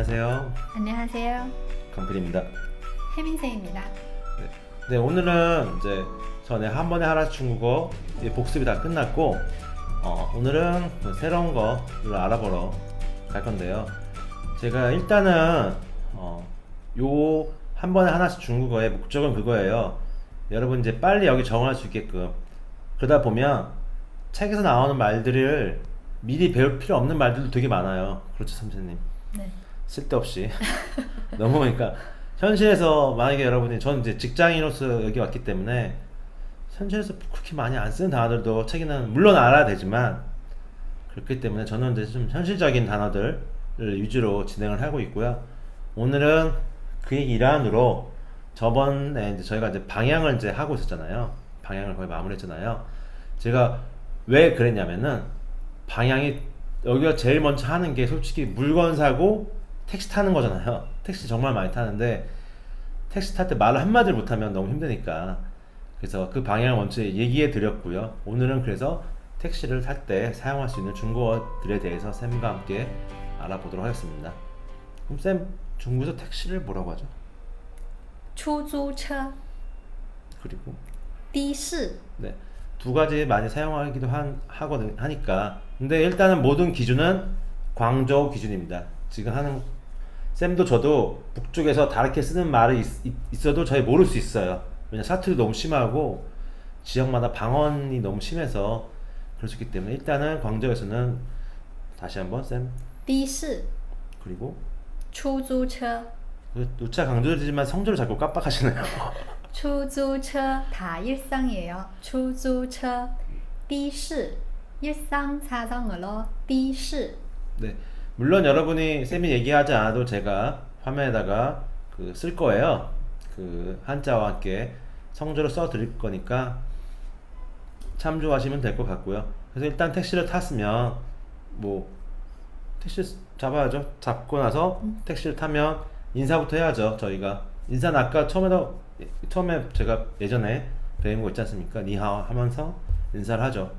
안녕하세요. 안녕하세요. 강필입니다. 혜민쌤입니다. 네, 오늘은 이제 전에 한 번에 하나씩 중국어 복습이 다 끝났고 어, 오늘은 그 새로운 거를 알아보러 갈 건데요. 제가 일단은 어, 요한 번에 하나씩 중국어의 목적은 그거예요. 여러분 이제 빨리 여기 적응할 수 있게끔 그러다 보면 책에서 나오는 말들을 미리 배울 필요 없는 말들도 되게 많아요. 그렇죠, 선생님. 네. 쓸데없이 그러니까 현실에서 만약에 여러분이 저는 이제 직장인으로서 여기 왔기 때문에 현실에서 그렇게 많이 안 쓰는 단어들도 책에는 물론 알아야 되지만 그렇기 때문에 저는 이제 좀 현실적인 단어들을 위주로 진행을 하고 있고요. 오늘은 그 일환으로 저번에 이제 저희가 이제 방향을 이제 하고 있었잖아요. 방향을 거의 마무리했잖아요. 제가 왜 그랬냐면은 방향이 여기가 제일 먼저 하는 게 솔직히 물건 사고 택시 타는 거잖아요. 택시 정말 많이 타는데 택시 탈 때 말을 한마디를 못하면 너무 힘드니까 그래서 그 방향을 먼저 얘기해 드렸고요. 오늘은 그래서 택시를 탈 때 사용할 수 있는 중국어들에 대해서 쌤과 함께 알아보도록 하겠습니다. 그럼 쌤 중국에서 택시를 뭐라고 하죠? 出租车、 그리고 的士、 네. 두 가지 많이 사용하기도 한, 하거든, 하니까. 근데 일단은 모든 기준은 광저우 기준입니다. 지금 하는, 쌤도 저도 북쪽에서 다르게 쓰는 말이 있, 어도 저희 모를 수 있어요. 왜냐, 사투리 너무 심하고, 지역마다 방언이 너무 심해서 그럴 수 있기 때문에 일단은 광저우에서는 다시 한번 쌤, 的士、 그리고, 出租车、 그 누차 강조드리지만 성조를 자꾸 깜빡하시네요. 出租车다 일상이에요. 出租车、的士 일상 사정으로 的士 네. 물론 여러분이 쌤이 얘기하지 않아도 제가 화면에다가 그 쓸 거예요. 그 한자와 함께 성조를 써 드릴 거니까 참조하시면 될 것 같고요. 그래서 일단 택시를 탔으면 뭐 택시 잡아야죠. 잡고 나서 택시를 타면 인사부터 해야죠. 저희가 인사는 아까 처음에도 처음에 제가 예전에 배운 거 있지 않습니까? 니하오 하면서 인사를 하죠.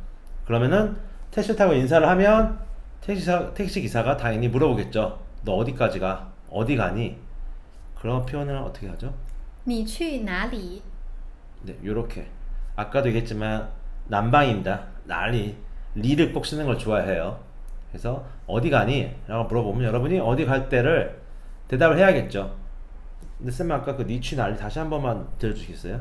그러면은 택시 타고 인사를 하면 택시사, 택시 기사가 당연히 물어보겠죠. 너 어디까지 가? 어디 가니? 그런 표현을 어떻게 하죠? 你去哪里? 네, 요렇게. 아까도 얘기했지만 난방입니다. 난리. 리를 꼭 쓰는 걸 좋아해요. 그래서 어디 가니? 라고 물어보면 여러분이 어디 갈 때를 대답을 해야겠죠. 근데 쌤 아까 그 니취 난리 다시 한 번만 들려주시겠어요?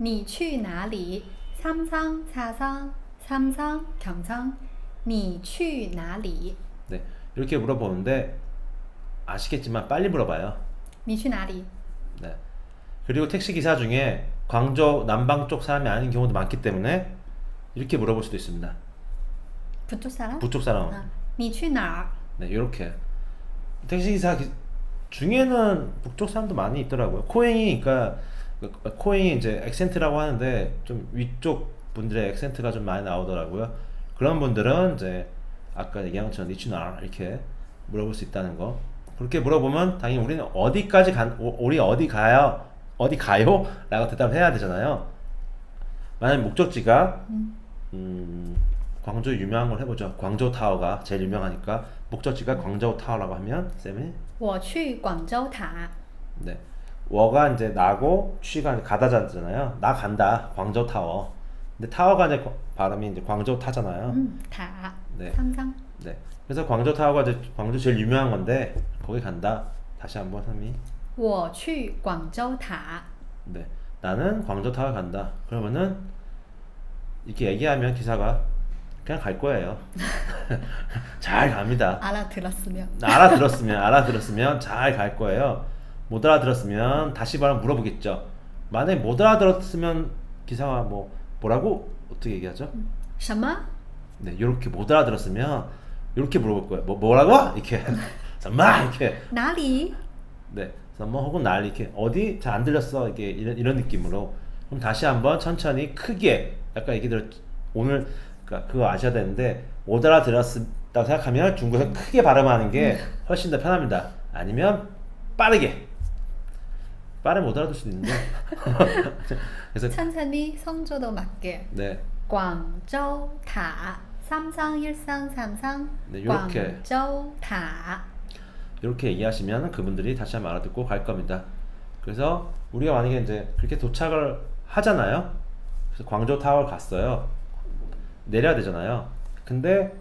你去哪里? 삼상, 사상, 삼상, 경상 你去哪里? 네, 이렇게 물어보는데 아시겠지만 빨리 물어봐요. 你去哪里? 네. 그리고 택시 기사 중에 광저우 남방 쪽 사람이 아닌 경우도 많기 때문에 이렇게 물어볼 수도 있습니다. 북쪽 사람? 북쪽 사람. 아, 你去哪儿? 네, 이렇게 택시 기사 기- 중에는 북쪽 사람도 많이 있더라고요. 코행이니까 그- 코행이 이제 액센트라고 하는데 좀 위쪽 분들의 액센트가 좀 많이 나오더라고요. 그런 분들은 이제 아까 얘기한 것처럼 니치나 이렇게 물어볼 수 있다는 거. 그렇게 물어보면 당연히 우리는 어디까지 간 오- 우리 어디 가요? 어디 가요? 라고 대답을 해야 되잖아요. 만약 목적지가 음, 광주 유명한 걸 해보죠. 광저우 타워가 제일 유명하니까 목적지가 광저우 타워라고 하면 쌤이 我去广州塔. 네 워가 이제 나고 취가 이제 가다잖아요. 나 간다 광저우 타워. 근데 타워가 이제 과- 발음이 이제 광저우 타잖아요. 음, 다. 네. 삼상. 네 그래서 광저우 타워가 이제 광주 제일 유명한 건데 거기 간다. 다시 한번 쌤이 我去广州塔. 네 나는 광저우 타워 간다. 그러면은 이렇게 얘기하면 기사가 그냥 갈 거예요. 잘 갑니다. 알아들었으면. 알아들었으면 알아들었으면 잘 갈 거예요. 못 알아들었으면 다시 바로 물어보겠죠. 만약에 못 알아들었으면 기사가 뭐 뭐라고 어떻게 얘기하죠? 什么? 네, 이렇게 못 알아들었으면 이렇게 물어볼 거예요. 뭐 뭐라고? 이렇게 정말 이렇게 哪里? 네, 그래서 뭐 혹은 날 이렇게 어디 잘 안 들렸어 이게 이런 이런 느낌으로 그럼 다시 한번 천천히 크게 아까 얘기 들었 오늘 그러니까 그거 아셔야 되는데 못 알아들었다고 생각하면 중국에서 크게 발음하는 게 훨씬 더 편합니다. 아니면 빠르게 빠르면 못 알아들 수도 있는데 그래서 천천히 성조도 맞게 네, 광저타 삼성일상삼성 네, 광저타 이렇게 얘기하시면 그분들이 다시 한번 알아듣고 갈 겁니다. 그래서 우리가 만약에 이제 그렇게 도착을 하잖아요. 그래서 광저우 타워를 갔어요. 내려야 되잖아요. 근데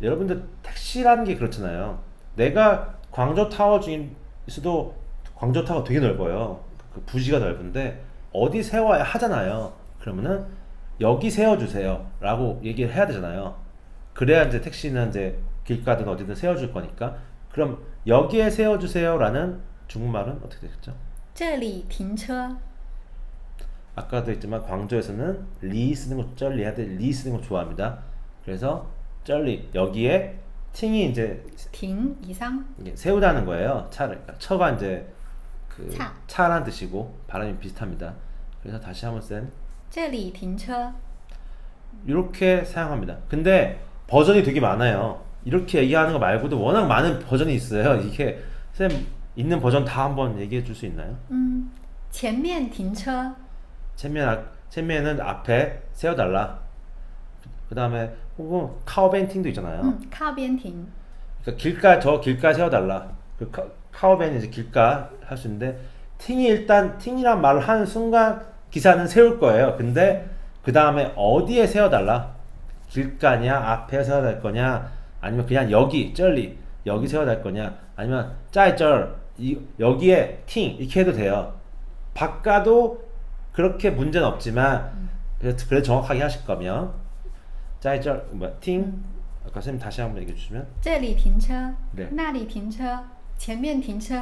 여러분들 택시라는 게 그렇잖아요. 내가 광저타워 중에서도 광저우 타워 되게 넓어요. 그 부지가 넓은데 어디 세워야 하잖아요. 그러면은 여기 세워주세요라고 얘기를 해야 되잖아요. 그래야 이제 택시는 이제 길가든 어디든 세워줄 거니까. 그럼 여기에 세워주세요라는 중국말은 어떻게 되겠죠? 这里停车， 아까도 했지만 광저에서는 리 쓰는 거 쩔리 해야 돼. 리 쓰는 거 좋아합니다. 그래서 쩔리 여기에 팅이 이제 停以上， 이게 세우다는 거예요. 차를 그러니까 처가 이제 그 차. 차란 뜻이고 발음이 비슷합니다. 그래서 다시 한번 쌤 这里停车， 이렇게 사용합니다. 근데 버전이 되게 많아요. 이렇게 얘기하는 거 말고도 워낙 많은 버전이 있어요. 이게 쌤 있는 버전 다 한번 얘기해 줄 수 있나요? 嗯，前面停车， 前面 아,前面은 앞에 세워달라. 그 다음에 혹은 카우벤팅도 있잖아요. 嗯，靠边停， 그러니까 길가 저 길가 세워달라. 그 카, 카우벤이 이제 길가 할 수 있는데 팅이 일단 팅이란 말을 하는 순간 기사는 세울 거예요. 근데 그 다음에 어디에 세워달라? 길가냐 앞에 세워달 거냐 아니면 그냥 여기 쩔리 여기 세워달 거냐 아니면 짜이쩔 이 여기에 팅 이렇게 해도 돼요. 바꿔도 그렇게 문제는 없지만 그래도 그래 정확하게 하실 거면 짜이쩔 뭐팅 아까 선생님 다시 한번 얘기해 주시면 这里停车， 네 那里停车， 前面停车，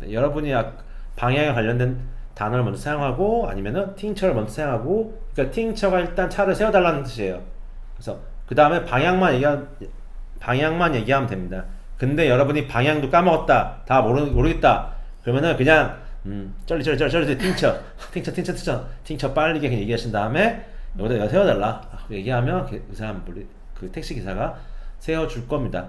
네, 여러분이 아- 방향에 관련된 단어를 먼저 사용하고 아니면은 팅처를 먼저 사용하고 그러니까 팅처가 일단 차를 세워달라는 뜻이에요. 그래서 그 다음에 방향만 얘기 방향만 얘기하면 됩니다. 근데 여러분이 방향도 까먹었다, 다 모르 모르겠다. 그러면은 그냥 음 쩔리 쩔리 쩔리 쩔리 팅처 팅처 팅처 팅처 팅처 빠르게 그냥 얘기하신 다음에 여기다 여기 세워달라 얘기하면 그, 그 사람 그- 그 택시 기사가 세워줄 겁니다.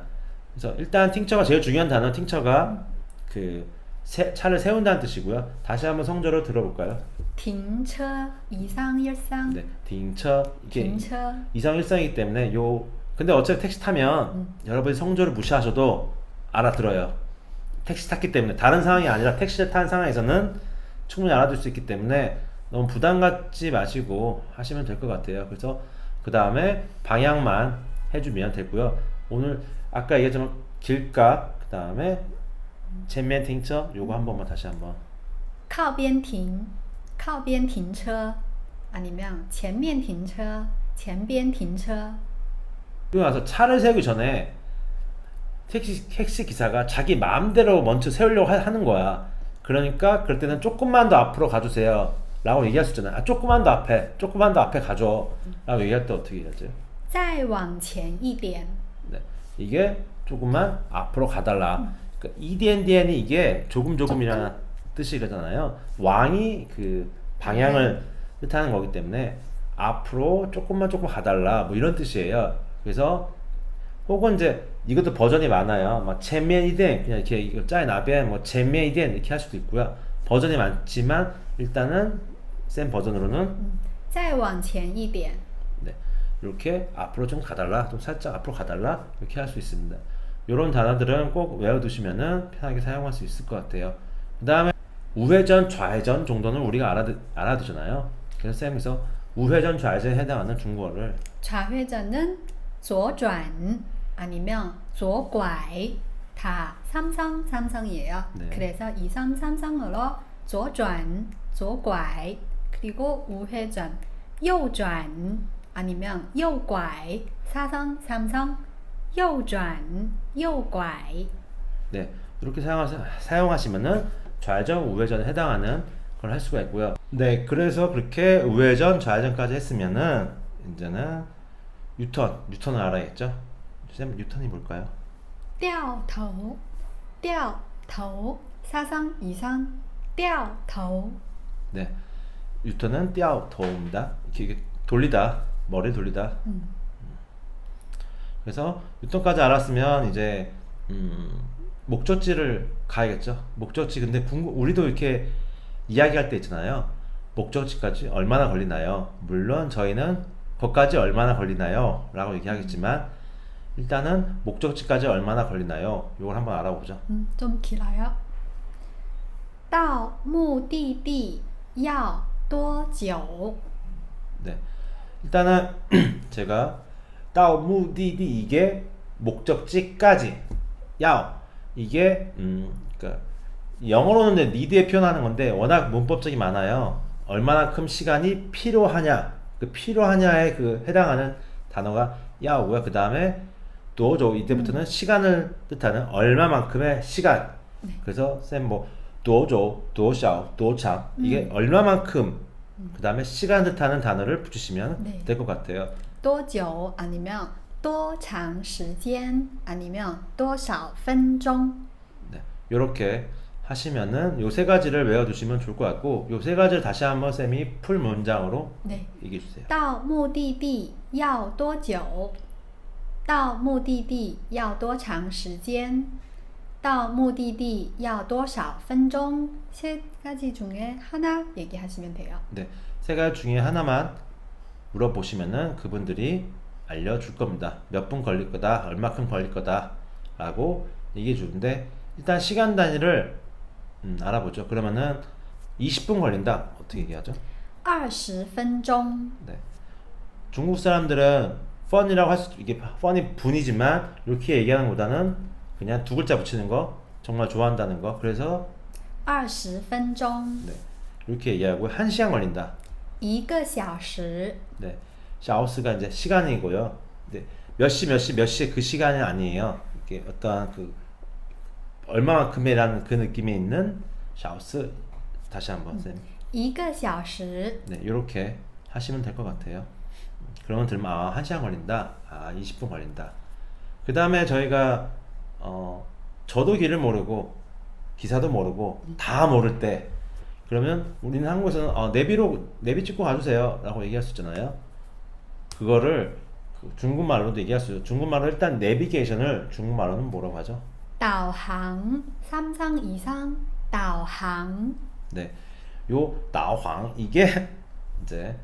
그래서 일단 팅처가 제일 중요한 단어 팅처가 그 세, 차를 세운다는 뜻이고요. 다시 한번 성조를 들어볼까요? 딩처 이상일상 네, 팅처 이게 딩처 이상일상이기 때문에 요 근데 어차피 택시 타면 음. 여러분이 성조를 무시하셔도 알아들어요. 택시 탔기 때문에 다른 상황이 아니라 택시를 탄 상황에서는 충분히 알아들 수 있기 때문에 너무 부담 갖지 마시고 하시면 될 것 같아요. 그래서 그 다음에 방향만 해주면 되고요. 오늘 아까 얘기했지만 길가 그 다음에前面 팅처 요거 한 번만 다시 한번 靠边停，靠边停车，아니면前面停车，前边停车， 그리고 나서 차를 세우기 전에 택시, 택시 기사가 자기 마음대로 먼저 세우려고 하- 하는 거야. 그러니까 그럴 때는 조금만 더 앞으로 가주세요. 라고 얘기할 수 있잖아요. 아, 조금만 더 앞에, 조금만 더 앞에 가줘. 라고 얘기할 때 어떻게 얘기하죠? 再往前一点， 네. 이게 조금만 앞으로 가달라. 그러니까 EDNDN이 이게 조금 조금이라는 뜻이잖아요. 왕이 그 방향을 뜻하는 거기 때문에 앞으로 조금만 조금 가달라. 뭐 이런 뜻이에요. 그래서 혹은 이제 이것도 버전이 많아요. 막前面一点 그냥 이렇게 이거 짜이 나비에 뭐前面一点 이렇게 할 수도 있고요. 버전이 많지만 일단은 센 버전으로는 再往前一点， 네, 이렇게 앞으로 좀 가달라, 좀 살짝 앞으로 가달라 이렇게 할 수 있습니다. 이런 단어들은 꼭 외워두시면은 편하게 사용할 수 있을 것 같아요. 그 다음에 우회전, 좌회전 정도는 우리가 알아듣, 알아두잖아요. 그래서 쌤에서 우회전, 좌회전에 해당하는 중국어를 좌회전은 左转아니면 左拐. 다 삼성 삼성이에요. 네. 그래서 이삼 삼성으로 左转,左拐 그리고 우회전 右转 아니면 右拐 사성 삼성 右转,右拐 네, 이렇게 사용하시, 사용하시면은 좌회전, 우회전에 해당하는 걸 할 수가 있고요. 네, 그래서 그렇게 우회전, 좌회전까지 했으면은 이제는 유턴, 유턴을 알아야겠죠? 쌤, 유턴이 뭘까요? 掉头,掉头 사성 이상 掉头 네, 유턴은 띠아오 도우입니다. 이렇게, 이렇게 돌리다, 머리를 돌리다. 음. 그래서 유턴까지 알았으면 이제 음, 목적지를 가야겠죠. 목적지 근데 궁금, 우리도 이렇게 이야기할 때 있잖아요. 목적지까지 얼마나 걸리나요? 물론 저희는 거기까지 얼마나 걸리나요? 라고 얘기하겠지만 일단은 목적지까지 얼마나 걸리나요? 이걸 한번 알아보죠. 음, 좀 길어요. 到目的地要多久? 네. 일단은 제가 따오 무디디 이게 목적지까지. 야오. 이게 음 그러니까 영어로는 이제 need에 표현하는 건데 워낙 문법적이 많아요. 얼마나큼 시간이 필요하냐. 그 필요하냐에 그 해당하는 단어가 야오고요. 그 다음에 도조. 이때부터는 시간을 뜻하는 얼마만큼의 시간. 그래서 쌤뭐 도조, 도샤오, 도창 이게 얼마만큼 그 다음에 시간 뜻하는 단어를 붙이시면 네. 될 것 같아요. 多久 아니면 多长时间 아니면 多少分钟? 네, 이렇게 하시면은 요 세 가지를 외워두시면 좋을 것 같고 요 세 가지를 다시 한번 쌤이 풀 문장으로 네. 얘기해 주세요. 到目的地要多久？到目的地要多长时间？ 到目的地要多少分钟？세 가지 중에 하나 얘기하시면 돼요. 네, 세 가지 중에 하나만 물어보시면은 그분들이 알려줄 겁니다. 몇 분 걸릴 거다, 얼마큼 걸릴 거다라고 얘기해 주는데 일단 시간 단위를 음, 알아보죠. 그러면은 20분 걸린다 어떻게 얘기하죠? 20分钟。 네. 중국 사람들은 펀이라고 할 수, 이게 펀이 분이지만 이렇게 얘기하는 것보다는 그냥 두 글자 붙이는 거 정말 좋아한다는 거. 그래서 20分钟， 네. 이렇게 얘기하고 한 시간 걸린다. 一个小时， 네. 샤오스가 이제 시간이고요. 네. 몇 시, 몇 시, 몇 시에 그 시간이 아니에요. 이게 어떠한 그 얼마만큼이라는 그 느낌이 있는 샤오스 다시 한번 쌤. 一个小时， 네, 이렇게 하시면 될 것 같아요. 그러면 들면 아, 1시간 걸린다. 아, 20분 걸린다. 그 다음에 저희가 어, 저도 길을 모르고 기사도 모르고 다 모를 때 그러면 우리는 한국에서는 어, 내비로 내비 찍고 가주세요 라고 얘기할 수 있잖아요. 그거를 그 중국말로도 얘기할 수 있어요. 중국말로 일단 내비게이션을 중국말로는 뭐라고 하죠? 导航三상이상导航 네, 요 나황 이게 이제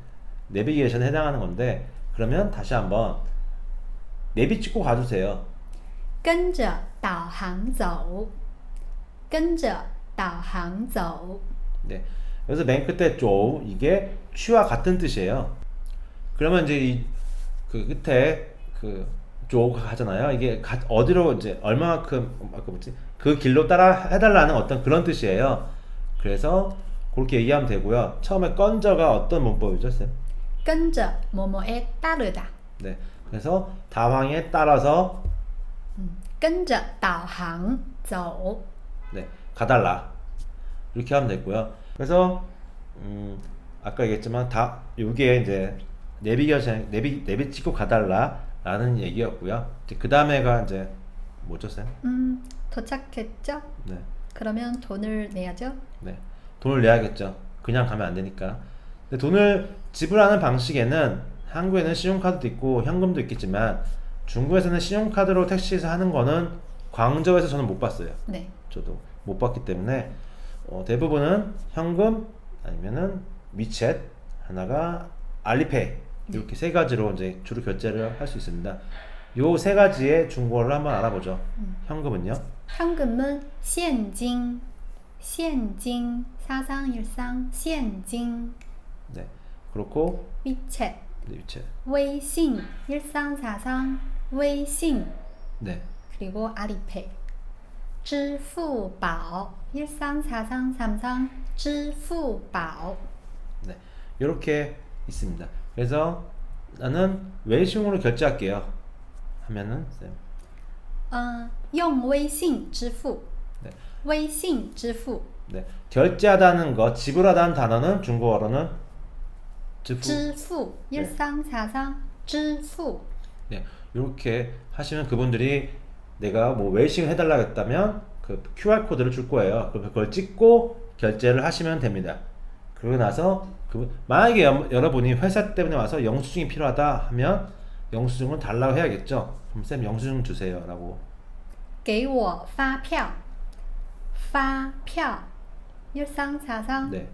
내비게이션에 해당하는 건데 그러면 다시 한번 내비 찍고 가주세요. 跟着 导航走，跟着导航走。 네, 그래서 맨 끝에 쪼 이게 취와 같은 뜻이에요. 그러면 이제 이 그 끝에 그 쪼가 하잖아요. 이게 가- 어디로 이제 얼마만큼 아까 뭐지 그 길로 따라 해달라는 어떤 그런 뜻이에요. 그래서 그렇게 얘기하면 되고요. 처음에 건저가 어떤 문법이죠, 쌤? 跟着某某 에 따르다， 네, 그래서 다황에 따라서 跟着导航走。 네, 가달라 이렇게 하면 되고요. 그래서 음, 아까 얘기했지만 다 요게 이제 내비게이션 내비 내비 찍고 가달라라는 얘기였고요. 그 다음에가 이제 뭐죠, 쌤? 음, 도착했죠? 네, 그러면 돈을 내야죠? 네, 돈을 내야겠죠. 그냥 가면 안 되니까. 근데 돈을 지불하는 방식에는 한국에는 신용카드도 있고 현금도 있겠지만 중국에서는 신용카드로 택시에서 하는 거는 광저우에서 저는 못 봤어요. 네. 저도 못 봤기 때문에 어, 대부분은 현금 아니면은 위챗 하나가 알리페이 이렇게 세 가지로 이제 주로 결제를 할 수 있습니다. 요 세 가지의 중국어를 한번 알아보죠. 현금은요? 현금은 现金，现金사상일상 现金 네 그렇고 위챗 네, 위챗 微信일상사상 微信 네 그리고 아리페이 支付宝일상사상 삼상 支付宝 네, 이렇게 있습니다. 그래서 나는 외신으로 결제할게요. 하면은 쌤, 嗯，用微信支付 네, 微信支付 네, 결제하다는 거, 지불하다는 단어는 중국어로는 支付支付 네. 일상사상 支付 네, 이렇게 하시면 그분들이 내가 뭐 웨이싱을 해달라 했다면 그 QR 코드를 줄 거예요. 그럼 그걸 찍고 결제를 하시면 됩니다. 그러고 나서 그 만약에 여, 여러분이 회사 때문에 와서 영수증이 필요하다 하면 영수증은 달라고 해야겠죠. 그럼 쌤 영수증 주세요라고. 给我发票发票 일상사상 네.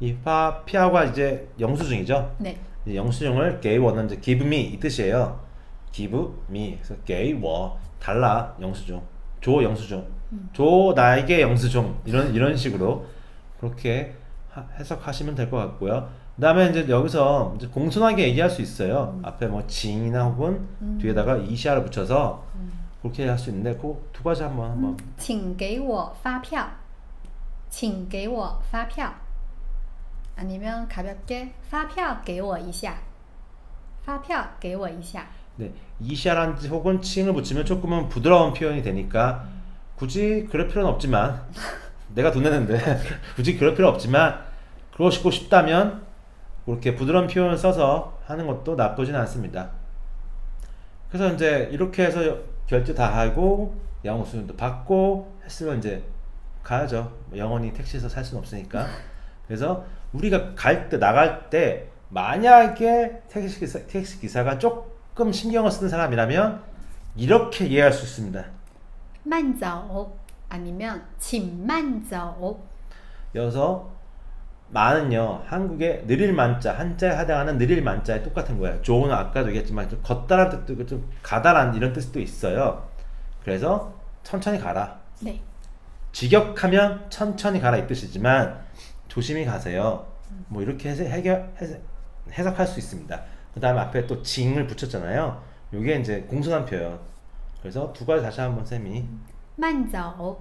이 파피아가 이제 영수증이죠. 네. 이 영수증을 개원은 이제 give me 이 뜻이에요. give me 그래서 给我 달라 영수증 줘 영수증 줘 나에게 영수증 이런 이런 식으로 그렇게 하- 해석하시면 될 것 같고요. 그다음에 이제 여기서 이제 공손하게 얘기할 수 있어요. 앞에 뭐 징이나 혹은 뒤에다가 이시아를 붙여서 그렇게 할 수 있는데 그 두 가지 한번 한번 请给我发票请给我发票 아니면 가볍게 发票给我一下发票给我一下 네, 이샤란지 혹은 칭을 붙이면 조금은 부드러운 표현이 되니까 굳이 그럴 필요는 없지만 내가 돈 내는데 굳이 그럴 필요 없지만 그러시고 싶다면 그렇게 부드러운 표현을 써서 하는 것도 나쁘진 않습니다. 그래서 이제 이렇게 해서 결제 다 하고 영수증도 받고 했으면 이제 가야죠. 영원히 택시에서 살 수는 없으니까. 그래서 우리가 갈 때 나갈 때 만약에 택시 기사, 택시 기사가 조금 신경을 쓰는 사람이라면 이렇게 이해할 수 있습니다. 慢走 아니면 请慢走 여기서 만은요 한국의 느릴 만자 한자에 해당하는 느릴 만자에 똑같은 거예요. 조는 아까도 얘기했지만 좀 걷다란 뜻도 있고 좀 가다란 이런 뜻도 있어요. 그래서 천천히 가라. 네 직역하면 천천히 가라 이 뜻이지만 조심히 가세요. 뭐 이렇게 해서 해결 해서- 해석할 수 있습니다. 그 다음에 앞에 또 징을 붙였잖아요. 이게 이제 공손한 표현. 그래서 두 가지 다시 한번 쌤이 慢走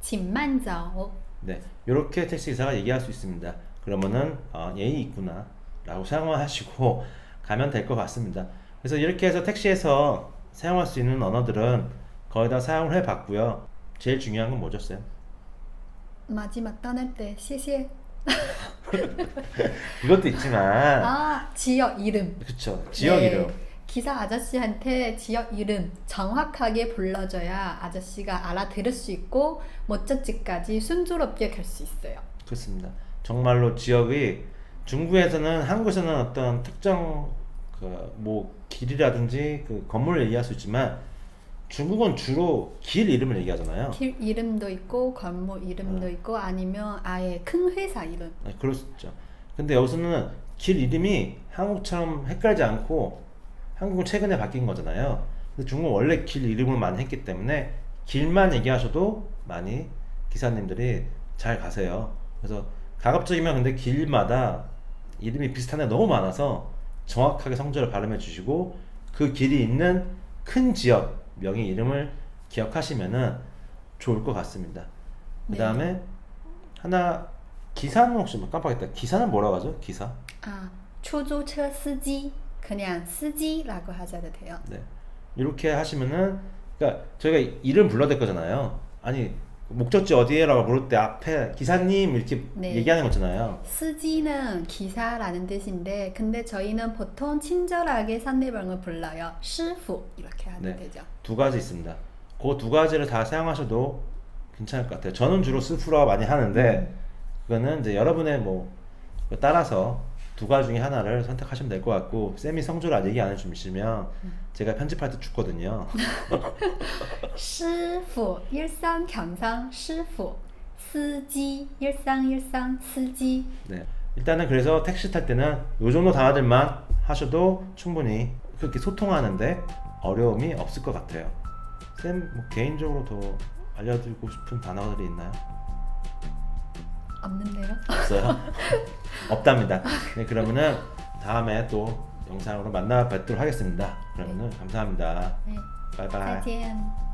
请慢走 네 이렇게 택시 기사가 얘기할 수 있습니다. 그러면은 아, 예의 있구나라고 생각하시고 가면 될 것 같습니다. 그래서 이렇게 해서 택시에서 사용할 수 있는 언어들은 거의 다 사용을 해봤고요. 제일 중요한 건 뭐죠, 쌤? 마지막 떠날 때 谢谢 이것도 있지만 아 지역 이름 그쵸 지역 네, 이름 기사 아저씨한테 지역 이름 정확하게 불러줘야 아저씨가 알아들을 수 있고 목적지까지 순조롭게 갈 수 있어요. 그렇습니다. 정말로 지역이 중국에서는 한국에서는 어떤 특정 그 뭐 길이라든지 그 건물을 얘기할 수 있지만 중국은 주로 길 이름을 얘기하잖아요. 길 이름도 있고 건물 이름도 있고 아니면 아예 큰 회사 이름. 네, 그럴 수 있죠. 근데 여기서는 길 이름이 한국처럼 헷갈리지 않고 한국은 최근에 바뀐 거잖아요. 근데 중국은 원래 길 이름을 많이 했기 때문에 길만 얘기하셔도 많이 기사님들이 잘 가세요. 그래서 가급적이면 근데 길마다 이름이 비슷한 데 너무 많아서 정확하게 성조를 발음해 주시고 그 길이 있는 큰 지역 명의 이름을 기억하시면은 좋을 것 같습니다. 네. 그 다음에 하나 기사는 혹시 뭐 깜빡했다. 기사는 뭐라고 하죠? 기사? 아, 초조차 스지 그냥 스지라고 하셔도 돼요. 네, 이렇게 하시면은 그러니까 저희가 이름 불러야 거잖아요. 아니 목적지 어디에라고 물을 때 앞에 기사님 이렇게 네. 얘기하는 거잖아요. 스지는 기사라는 뜻인데 근데 저희는 보통 친절하게 상대방을 불러요. 시프 이렇게 하면 네. 되죠. 두 가지 있습니다. 그 두 가지를 다 사용하셔도 괜찮을 것 같아요. 저는 주로 스프라 많이 하는데 음. 그거는 이제 여러분의 뭐 따라서 두 가지 중에 하나를 선택하시면 될 것 같고 쌤이 성조를 아직 얘기 안 해주시면 제가 편집할 때 죽거든요. 师傅 일상 경상 师傅 司机 일상 일상 司机 네. 일단은 그래서 택시 탈 때는 요 정도 단어들만 하셔도 충분히 그렇게 소통하는데 어려움이 없을 것 같아요. 쌤, 뭐 개인적으로 더 알려드리고 싶은 단어들이 있나요? 없는데요? 없어요? 없답니다. 네, 그러면은 다음에 또 영상으로 만나 뵙도록 하겠습니다. 그러면은 감사합니다. 네. 바이바이. 再见。